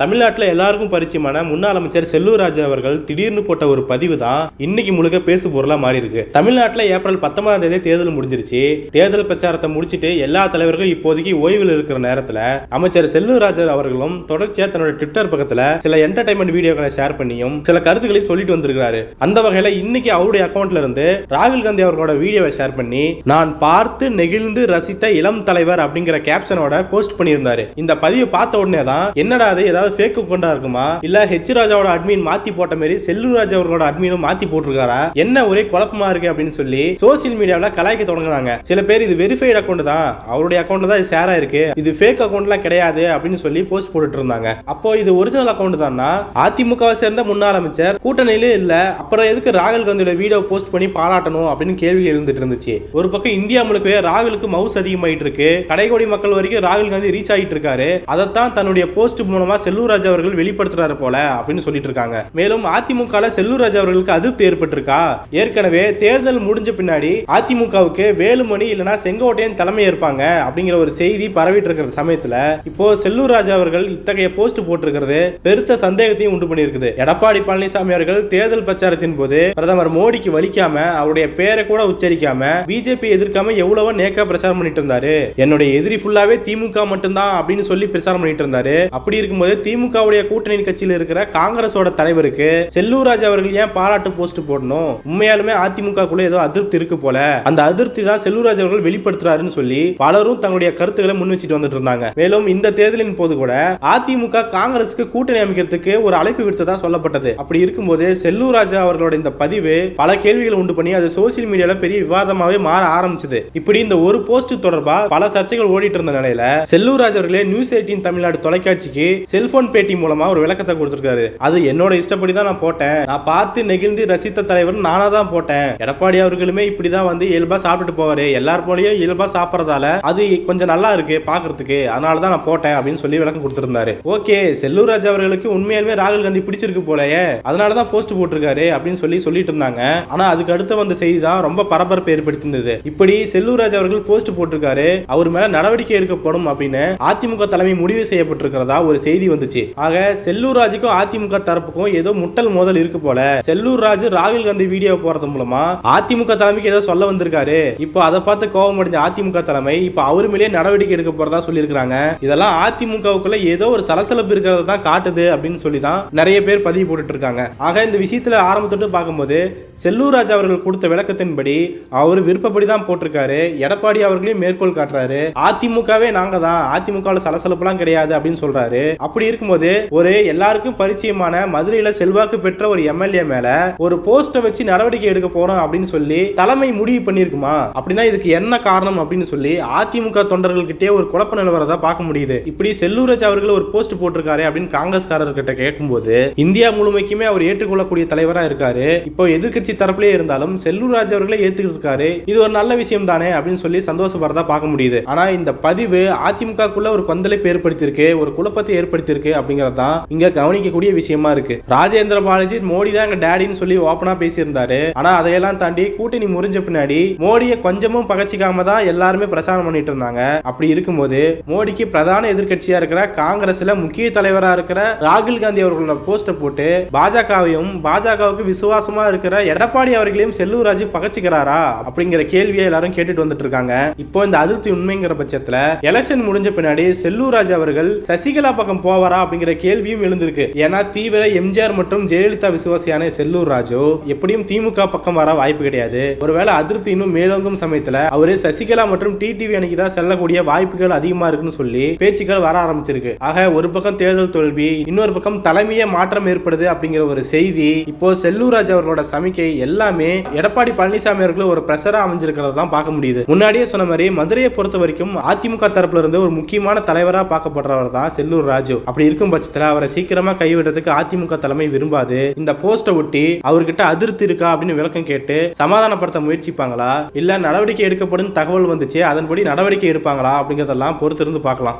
தமிழ்நாட்டில் எல்லாருக்கும் பரிச்சயமான முன்னாள் அமைச்சர் செல்லூர் ராஜா அவர்கள் திடீர்னு போட்ட ஒரு பதிவு தான் இன்னைக்கு முழுக்க பேசு பொருளாக மாறி இருக்கு. தமிழ்நாட்டில் ஏப்ரல் பத்தொன்பதாம் தேதி தேர்தல் முடிஞ்சிருச்சு. தேர்தல் பிரச்சாரத்தை முடிச்சிட்டு எல்லா தலைவர்களும் இப்போதைக்கு ஓய்வில் இருக்கிற நேரத்தில் அமைச்சர் செல்லூர் ராஜா அவர்களும் தொடர்ச்சியாக தன்னோட ட்விட்டர் பக்கத்தில் சில என்டர்டைன்மெண்ட் வீடியோக்களை ஷேர் பண்ணியும் சில கருத்துக்களை சொல்லிட்டு வந்திருக்கிறாரு. அந்த வகையில் இன்னைக்கு அவருடைய அக்கௌண்ட்ல இருந்து ராகுல் காந்தி அவர்களோட வீடியோவை ஷேர் பண்ணி நான் பார்த்து நெகிழ்ந்து ரசித்த இளம் தலைவர் அப்படிங்கிற கேப்ஷனோட போஸ்ட் பண்ணியிருந்தாரு. இந்த பதிவு பார்த்த உடனே தான் என்னடா அது ஏதாவது ஏதாவது ஃபேக் அக்கௌண்டா இருக்குமா? இல்ல ஹெச் ராஜாவோட அட்மின் மாத்தி போட்ட மாதிரி செல்லூர் ராஜா அவர்களோட அட்மினும் மாத்தி போட்டிருக்காரா? என்ன ஒரே குழப்பமா இருக்கு அப்படின்னு சொல்லி சோசியல் மீடியாவில் கலாய்க்க தொடங்குறாங்க. சில பேர் இது வெரிஃபைடு அக்கௌண்ட் தான். அவருடைய அக்கௌண்ட் தான் இது ஷேர் ஆயிருக்கு. இது ஃபேக் அக்கௌண்ட்லாம் கிடையாது அப்படின்னு சொல்லி போஸ்ட் போட்டுட்டு இருந்தாங்க. அப்போ இது ஒரிஜினல் அக்கௌண்ட் தானா? அதிமுகவை சேர்ந்த முன்னாள் அமைச்சர் கூட்டணியிலும் இல்ல. அப்புறம் எதுக்கு ராகுல் காந்தியோட வீடியோ போஸ்ட் பண்ணி பாராட்டணும் அப்படின்னு கேள்வி எழுந்துட்டு இருந்துச்சு. ஒரு பக்கம் இந்தியா முழுக்கவே ராகுலுக்கு மவுஸ் அதிகமாயிட்டு இருக்கு. கடைகோடி மக்கள் வரைக்கும் ராகுல் காந்தி ரீச் ஆகிட்டு இருக்காரு. அதைத்தான் தன்னுடைய போஸ்ட் மூலமா செல்லூர் ராஜா அவர்கள் வெளிப்படுத்துறாரு போல அப்படின்னு சொல்லிட்டு இருக்காங்க. மேலும் அதிமுக செல்லூர் ராஜா அவர்களுக்கு அதிருப்தி ஏற்பட்டிருக்கா? ஏற்கனவே தேர்தல் முடிஞ்ச பின்னாடி அதிமுகவுக்கு வேலுமணி இல்லனா செங்கோட்டையன் தலைமை ஏற்பாங்க அப்படிங்கிற ஒரு செய்தி பரவிட்டு இருக்கிற சமயத்துல இப்போ செல்லூர் ராஜா அவர்கள் இத்தகைய போஸ்ட் போட்டிருக்கிறது பெருத்த சந்தேகத்தையும் உண்டு பண்ணியிருக்குது. எடப்பாடி பழனிசாமி அவர்கள் தேர்தல் பிரச்சாரத்தின் போது பிரதமர் மோடிக்கு வலிக்காம அவருடைய பேரை கூட உச்சரிக்காம பிஜேபி எதிர்க்காம எவ்வளவோ நேக்கா பிரச்சாரம் பண்ணிட்டு இருந்தாரு. என்னுடைய எதிரி ஃபுல்லாவே திமுக மட்டும்தான் அப்படின்னு சொல்லி பிரச்சாரம் பண்ணிட்டு இருந்தாரு. அப்படி இருக்கும்போது திமுகவுடைய கூட்டணி கட்சியில் இருக்கிற காங்கிரஸோட தலைவருக்கு செல்லூர் அவர்கள் ஏன் பாராட்டு போஸ்ட் போடணும்? உண்மையாலுமே அதிமுக குள்ள ஏதோ அதிருப்தி இருக்கு போல. அந்த அதிருப்தி தான் செல்லூர் அவர்கள் வெளிப்படுத்துறாருன்னு சொல்லி பலரும் தங்களுடைய கருத்துக்களை முன் வச்சுட்டு வந்துட்டு இருந்தாங்க. மேலும் இந்த தேர்தலின் போது கூட அதிமுக காங்கிரஸுக்கு கூட்டணி அமைக்கிறதுக்கு ஒரு அழைப்பு விடுத்ததா சொல்லப்பட்டது. அப்படி இருக்கும்போது செல்லூர் ராஜா அவர்களோட இந்த பதிவு பல கேள்விகளை உண்டு பண்ணி அது சோசியல் மீடியால பெரிய விவாதமாவே மாற ஆரம்பிச்சது. இப்படி இந்த ஒரு போஸ்ட் தொடர்பா பல சர்ச்சைகள் ஓடிட்டு இருந்த நிலையில செல்லூர் ராஜா அவர்களே நியூஸ் எயிட்டீன் தமிழ்நாடு தொலைக்காட்சிக்கு செல்போன் பேட்டி மூலமா ஒரு விளக்கத்தை கொடுத்துருக்காரு. அது என்னோட இஷ்டப்படி தான் நான் போட்டேன். நான் பார்த்து நெகிழ்ந்து ரசித்த தலைவர் நானா தான் போட்டேன். எடப்பாடி அவர்களுமே இப்படிதான் வந்து இயல்பா சாப்பிட்டுட்டு போவாரு. எல்லார் போலயும் இயல்பா சாப்பிடறதால அது கொஞ்சம் நல்லா இருக்கு பாக்குறதுக்கு. அதனால தான் நான் போட்டேன் அப்படின்னு சொல்லி விளக்கம் கொடுத்திருந்தாரு. ஓகே செல்லூர்ராஜ் அவர்களுக்கு உண்மையாலுமே ராகுல் காந்தி பிடிச்சிருக்கு போலயே. அதனால தான் போஸ்ட் போட்டிருக்காரு அப்படின்னு சொல்லி சொல்லிட்டு இருந்தாங்க. ஆனா அதுக்கு அடுத்து வந்த செய்தி தான் ரொம்ப பரபரப்பு ஏற்படுத்தியிருந்தது. இப்படி செல்லூர்ராஜ் அவர்கள் போஸ்ட் போட்டிருக்காரு. அவர் மேல நடவடிக்கை எடுக்கப்படும் அப்படின்னு அதிமுக தலைமை முடிவு செய்யப்பட்டிருக்கிறதா ஒரு செய்தி வந்து இருந்துச்சு. ஆக செல்லூர் ராஜுக்கும் அதிமுக தரப்புக்கும் ஏதோ முட்டல் மோதல் இருக்கு போல. செல்லூர் ராஜு ராகுல் காந்தி வீடியோ போறது மூலமா அதிமுக தலைமைக்கு ஏதோ சொல்ல வந்திருக்காரு. இப்போ அதை பார்த்து கோபம் அடைஞ்ச அதிமுக தலைமை இப்போ அவர் மேலேயே நடவடிக்கை எடுக்க போறதா சொல்லியிருக்காங்க இதெல்லாம் அதிமுகவுக்குள்ள ஏதோ ஒரு சலசலப்பு இருக்கிறத தான் காட்டுது அப்படின்னு சொல்லி தான் நிறைய பேர் பதிவு போட்டுட்டு இருக்காங்க ஆக இந்த விஷயத்துல ஆரம்பத்தொட்டு பார்க்கும்போது செல்லூர் ராஜா அவர்கள் கொடுத்த விளக்கத்தின்படி அவர் விருப்பப்படி தான் போட்டிருக்காரு. எடப்பாடி அவர்களையும் மேற்கோள் காட்டுறாரு. அதிமுகவே நாங்க தான். அதிமுக சலசலப்புலாம் கிடையாது அப்படின்னு சொல்றாரு. அப்படி இருக்கும்போது ஒரு எல்லாருக்கும் பரிச்சயமான மதுரையில செல்வாக்கு பெற்ற ஒரு எம்எல்ஏ மேல ஒரு போஸ்டை வச்சு நடவடிக்கை எடுக்க போறோம் அப்படின்னு சொல்லி தலைமை முடிவு பண்ணிருக்குமா அப்படின்னா இதுக்கு என்ன காரணம் அப்படின்னு சொல்லி அதிமுக தொண்டர்கள்கிட்டே ஒரு குழப்ப நிலவரதா பார்க்க முடியுது. இப்படி செல்லூரஜ் அவர்கள் ஒரு போஸ்ட் போட்டிருக்காரு அப்படின்னு காங்கிரஸ்காரர்கிட்ட கேட்கும்போது இந்தியா முழுமைக்குமே அவர் ஏற்றுக்கொள்ளக்கூடிய தலைவரா இருக்காரு. இப்போ எதிர்கட்சி தரப்புலயே இருந்தாலும் செல்லூர் ராஜ் அவர்களே ஏத்துக்கிட்டு இருக்காரு இது ஒரு நல்ல விஷயம் தானே அப்படின்னு சொல்லி சந்தோஷப்படுறதா பார்க்க முடியுது. ஆனா இந்த பதிவு அதிமுகக்குள்ள ஒரு கொந்தளிப்பு ஏற்படுத்தியிருக்கு ஒரு குழப்பத்தை ஏற்படுத்தியிருக்கு. அப்படிங்கிறது தான் இங்க கவனிக்கக்கூடிய விஷயமா இருக்கு. ராஜேந்திர பாலாஜி மோடி தான் எங்க டேடின்னு சொல்லி ஓப்பனா பேசியிருந்தாரு. ஆனா அதையெல்லாம் தாண்டி கூட்டணி முறிஞ்ச பின்னாடி மோடியை கொஞ்சமும் பகச்சிக்காம தான் எல்லாருமே பிரச்சாரம் பண்ணிட்டு இருந்தாங்க. அப்படி இருக்கும்போது மோடிக்கு பிரதான எதிர்கட்சியா இருக்கிற காங்கிரஸ்ல முக்கிய தலைவரா இருக்கிற ராகுல் காந்தி அவர்களோட போஸ்ட போட்டு பாஜகவையும் பாஜகவுக்கு விசுவாசமா இருக்கிற எடப்பாடி அவர்களையும் செல்லூர் ராஜு பகச்சிக்கிறாரா அப்படிங்கிற கேள்வியை எல்லாரும் கேட்டுட்டு வந்துட்டு இருக்காங்க. இப்போ இந்த அதிருப்தி உண்மைங்கிற பட்சத்துல எலெக்ஷன் முடிஞ்ச பின்னாடி செல்லூர் ராஜ் அவர்கள் சசிகலா பக்கம் போவார் அப்படிங்கிற கேள்வியும் எழுந்திருக்கு. ஏன்னா தீவிர எம்ஜிஆர் மற்றும் ஜெயலலிதா விசுவாசியான செல்லூர் ராஜு எப்படியும் திமுக பக்கம் வர வாய்ப்பு கிடையாது. ஒருவேளை அதிருப்தி இன்னும் மேலோங்கும் சமயத்துல அவரு சசிகலா மற்றும் டிடிவி அணிக்கு தான் செல்லக்கூடிய வாய்ப்புகள் அதிகமா இருக்குன்னு சொல்லி பேச்சுக்கள் வர ஆரம்பிச்சிருக்கு. ஆக ஒரு பக்கம் தேர்தல் தோல்வி இன்னொரு பக்கம் தலைமையே மாற்றம் ஏற்படுது அப்படிங்கிற ஒரு செய்தி இப்போ செல்லூர் ராஜ் அவர்களோட சமிக்கை எல்லாமே எடப்பாடி பழனிசாமி அவர்கள் ஒரு பிரஷரா அமைஞ்சிருக்கிறத தான் பார்க்க முடியுது. முன்னாடியே சொன்ன மாதிரி மதுரையை பொறுத்த வரைக்கும் அதிமுக தரப்புல இருந்து ஒரு முக்கியமான தலைவரா பார்க்கப்படுறவர் தான் செல்லூர் ராஜு. அப்படி இருக்கும் பட்சத்துல அவரை சீக்கிரமா கைவிடுறதுக்கு அதிமுக தலைமை விரும்பாது. இந்த போஸ்ட ஒட்டி அவர்கிட்ட அதிருப்தி இருக்கா அப்படின்னு விளக்கம் கேட்டு சமாதானப்படுத்த முயற்சிப்பாங்களா? இல்ல நடவடிக்கை எடுக்கப்படும் தகவல் வந்துச்சு அதன்படி நடவடிக்கை எடுப்பாங்களா அப்படிங்கறதெல்லாம் பொறுத்திருந்து பார்க்கலாம்.